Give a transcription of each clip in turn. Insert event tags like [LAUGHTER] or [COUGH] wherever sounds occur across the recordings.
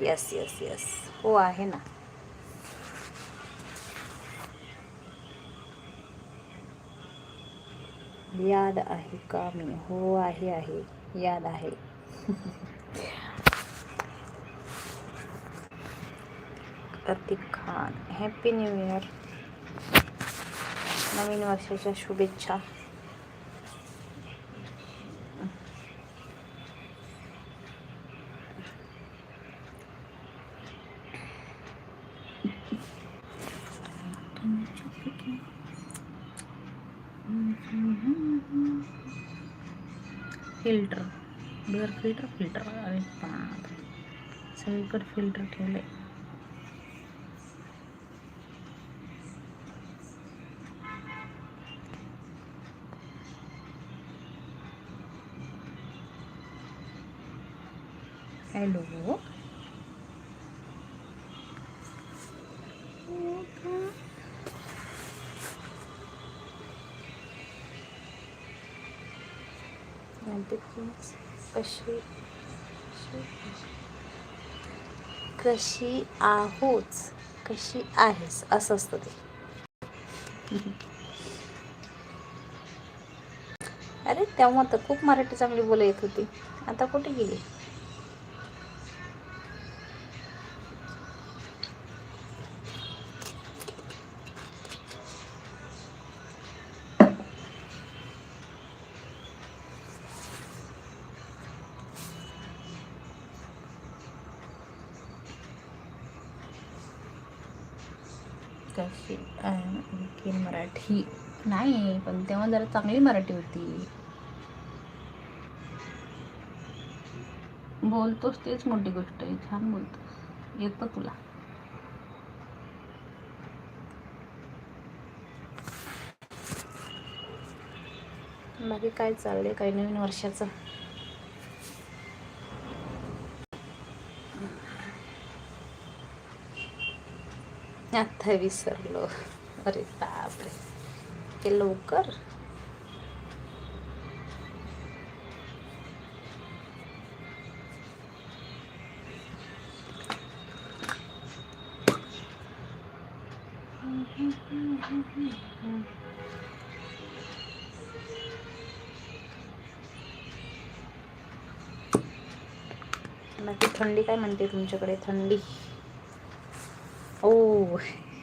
Yes yes yes हो आहे ना याद आहे का मी? हो आहे आहे. याद आहे. Prateek Khan happy new year नवीन वर्षाच्या शुभेच्छा. फिल्टर. Beer filter filter. अरे बाप सगळीकडे फिल्टर ठेवले हॅलो म्हणते की कशी कशी आहोच कशी आहेस असं असतं ते. अरे तेव्हा तर खूप मराठी चांगली बोला येत होती. आता कुठे गेली? कशी? आणखी मराठी नाही पण तेव्हा जरा चांगली मराठी होती. बोलतोस तेच मोठी गोष्ट आहे छान बोलतो येतं तुला. बाकी काय चाललंय? काही नवीन वर्षाचं? आता विसरलो. अरे बापरे. ते लवकर? बाकी थंडी काय म्हणते तुमच्याकडे? थंडी. ओ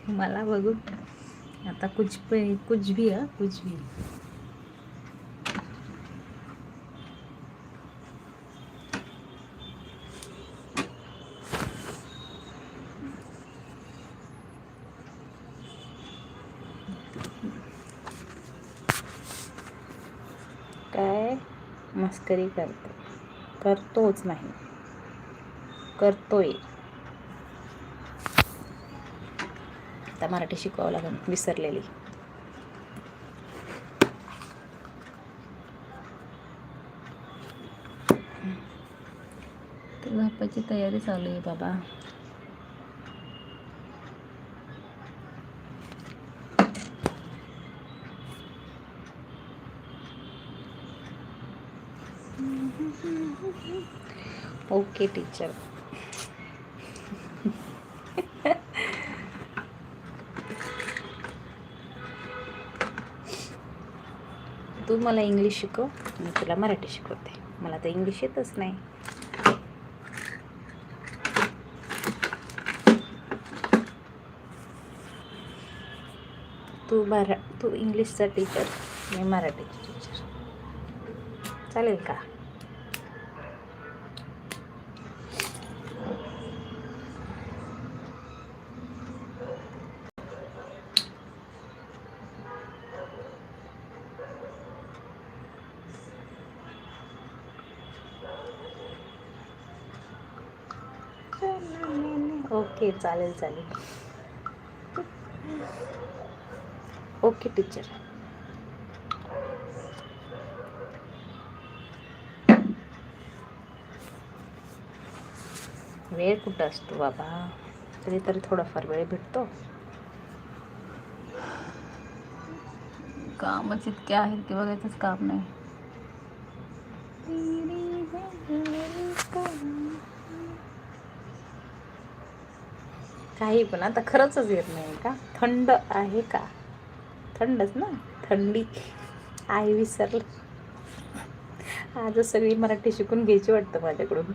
मला बघून. आता कुछ पे कुछ भी हा कुछ भी काय मस्करी करतो? करतोच नाही. करतोय. आता मराठी शिकवावं लागेल विसरलेली. तर झोपायची तयारी चालू आहे बाबा. Okay teacher. तू मला इंग्लिश शिकव. मी तुला मराठी शिकवते. मला तर इंग्लिश येतच नाही. तू मरा तू इंग्लिशचा टीचर मी मराठीची टीचर चालेल का? ओके चालेल चालेल ओके टीचर वेळ कुठं असतो बाबा कधीतरी थोडाफार वेळ भेटतो कामच इतके आहेत की बघायचंच काम नाही काही पण. आता खरंच येत नाही का? थंड आहे का? थंडच ना? थंडी. आहे विसरलं. आज सगळी मराठी शिकून घ्यायची वाटतं माझ्याकडून.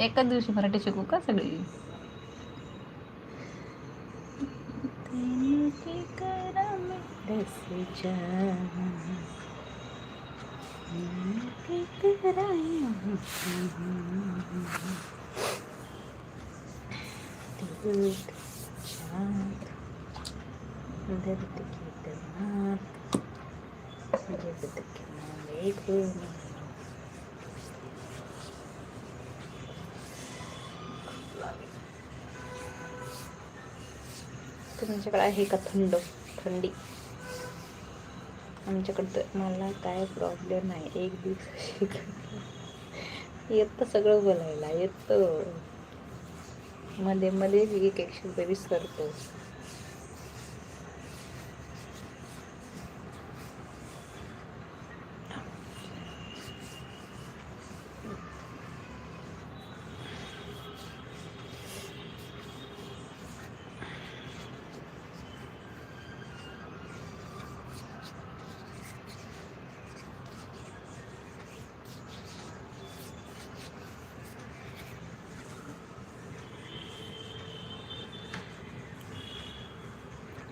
एकाच दिवशी मराठी शिकू का सगळी? एक तुमच्याकडे आहे का थंड थंडी आमच्याकडं तर मला काय प्रॉब्लेम नाही. एक दिवस येतं सगळं बोलायला येतं मध्ये मध्ये एक एक करतो.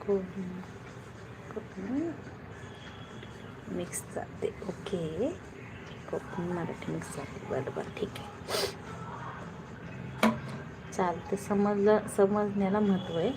कोकण मिक्स जाते. ओके कोकण मराठी मिक्स जाते. बरं बरं ठीक आहे. चालते समजलं समजण्याला महत्त्व आहे.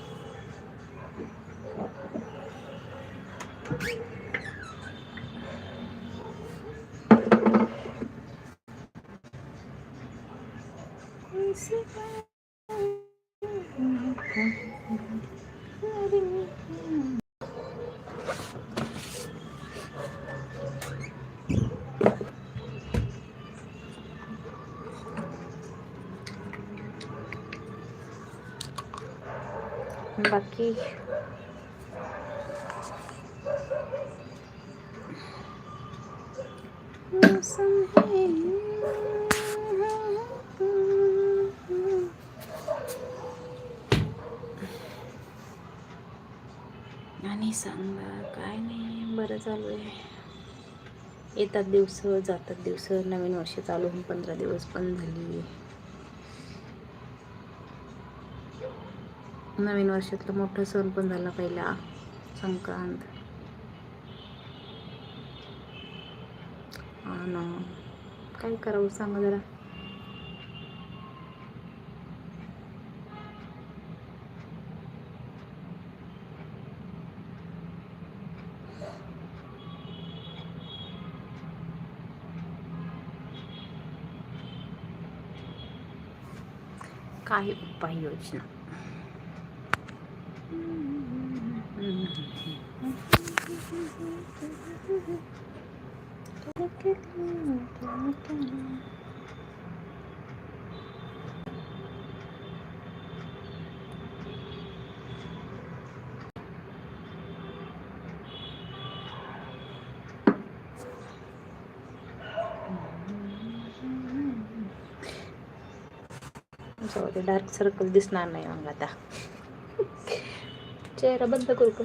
बाकी. आणि सांगा काय नाही बरं चालू आहे. येतात दिवस जातात दिवस नवीन वर्ष चालू होऊन पंधरा दिवस पण झाली. नवीन वर्षातलं मोठं सण पण झाला पहिला संक्रांत. आणि काय करावं सांगा जरा? काही उपाययोजना. डार्क सर्कल दिसणार नाही मग आता चेहरा बंद करू का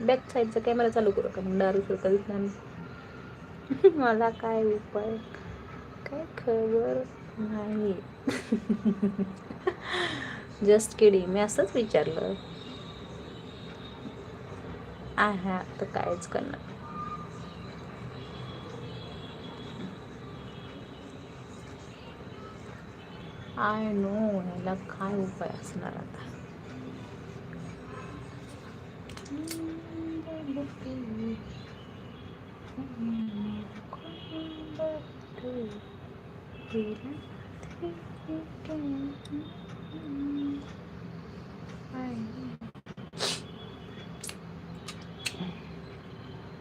बॅक साईडचा कॅमेरा चालू करू का? मग सर्कल दिसणार नाही. [LAUGHS] मला काय उपाय? काय खबर नाही. [LAUGHS] जस्ट किडी मी असंच विचारलं. आहे तर कायच करणार आय नो याला काय उपाय असणार आता?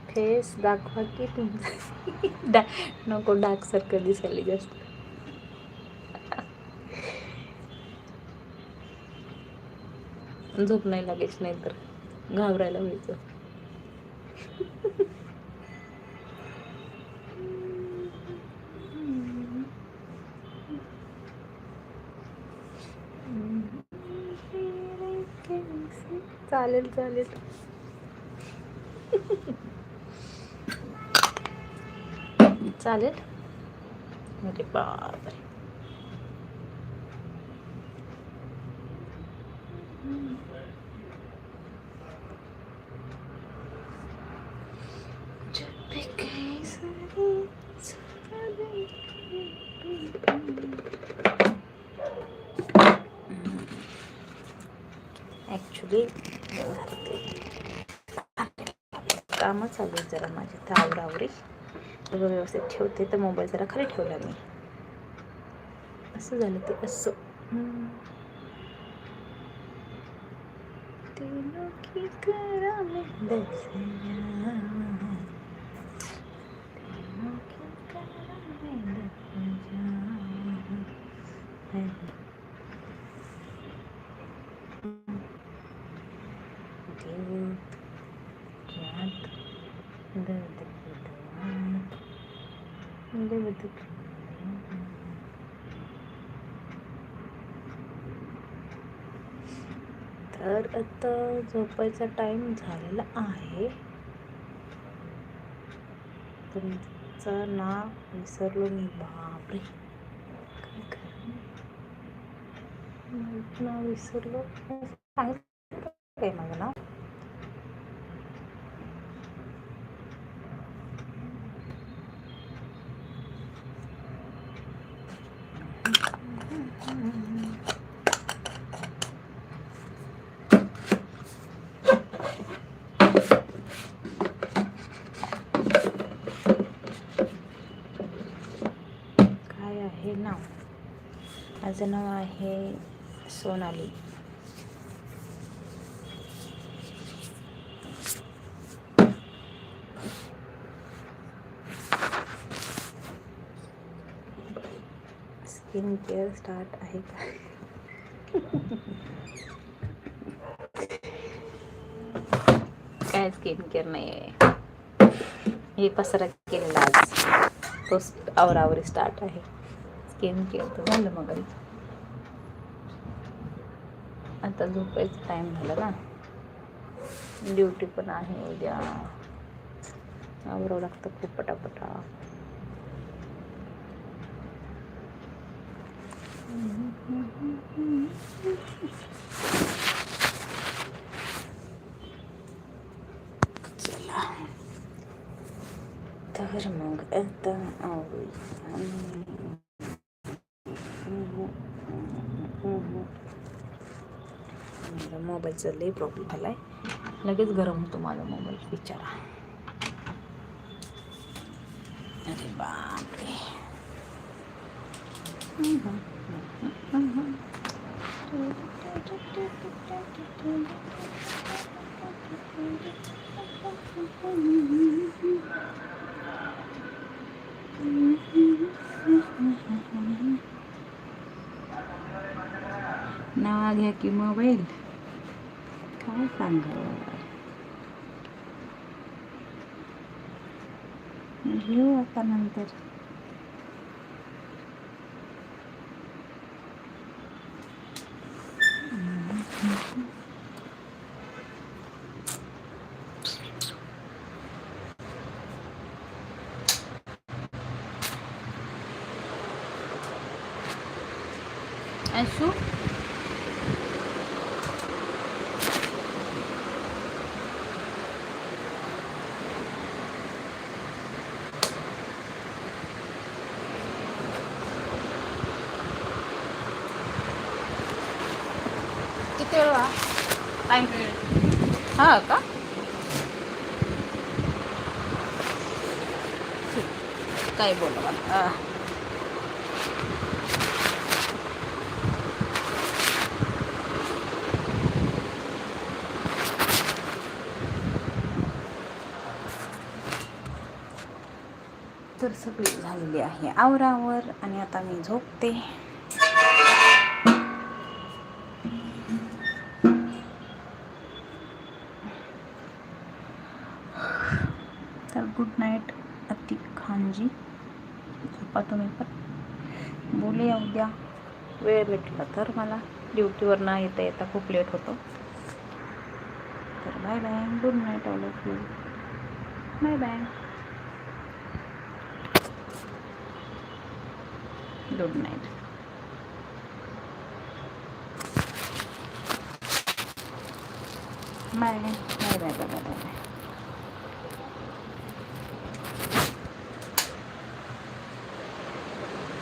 फेस दाखवा की तुमचा. डा नको डार्क सर्कल दिसायला जास्त. झोप नाही लागायची नाही तर घाबरायला व्हायचं. चालेल चालेल. चालेल? अरे बापरे. ॲक्च्युली कामं चालू आहेत जरा माझी तर आवरावरी सगळं व्यवस्थित ठेवते तर मोबाईल जरा खाली ठेवला मी. असं झालं ते असं. हम्म. की करा में दिलों की करा में दसिया दिल रात दर्द की दवा दर्द की तर आता झोपायचा टाईम झालेला आहे. तुमचं नाव विसरलो मी बापरे. काय खरं नाव विसरलो? सांगितलं काय माझं नाव? माझं नाव आहे सोनाली. स्किन केअर स्टार्ट आहे का? काय स्किन केअर नाही आहे हे पसरा केलेला आज. तो आवरावरी स्टार्ट आहे. स्किन केअर तर झालं मग. आता झोपायचा टाईम झाला ना. ड्युटी पण आहे उद्या. आवरावं लागतं खूप पटापटा. चला. तर मग आता आवडू मोबाईलचा लई प्रॉब्लेम झाला आहे लगेच गरम होतो माझा मोबाईल बिचारा. अरे बापरे. नावा घ्या की मोबाईल. काय सांगावं घेऊ आता नंतर अंशू किती वेळ टाईम हा का काय बोलू तर सगळी झालेली आहे. आवरावर आणि आता मी झोपते. तुम्ही पण. बोलूया उद्या. वेळ भेटला तर मला. ड्युटीवर ना येता येता खूप लेट होतो. तर bye bye good night all of you bye bye good night bye bye bye bye bye bye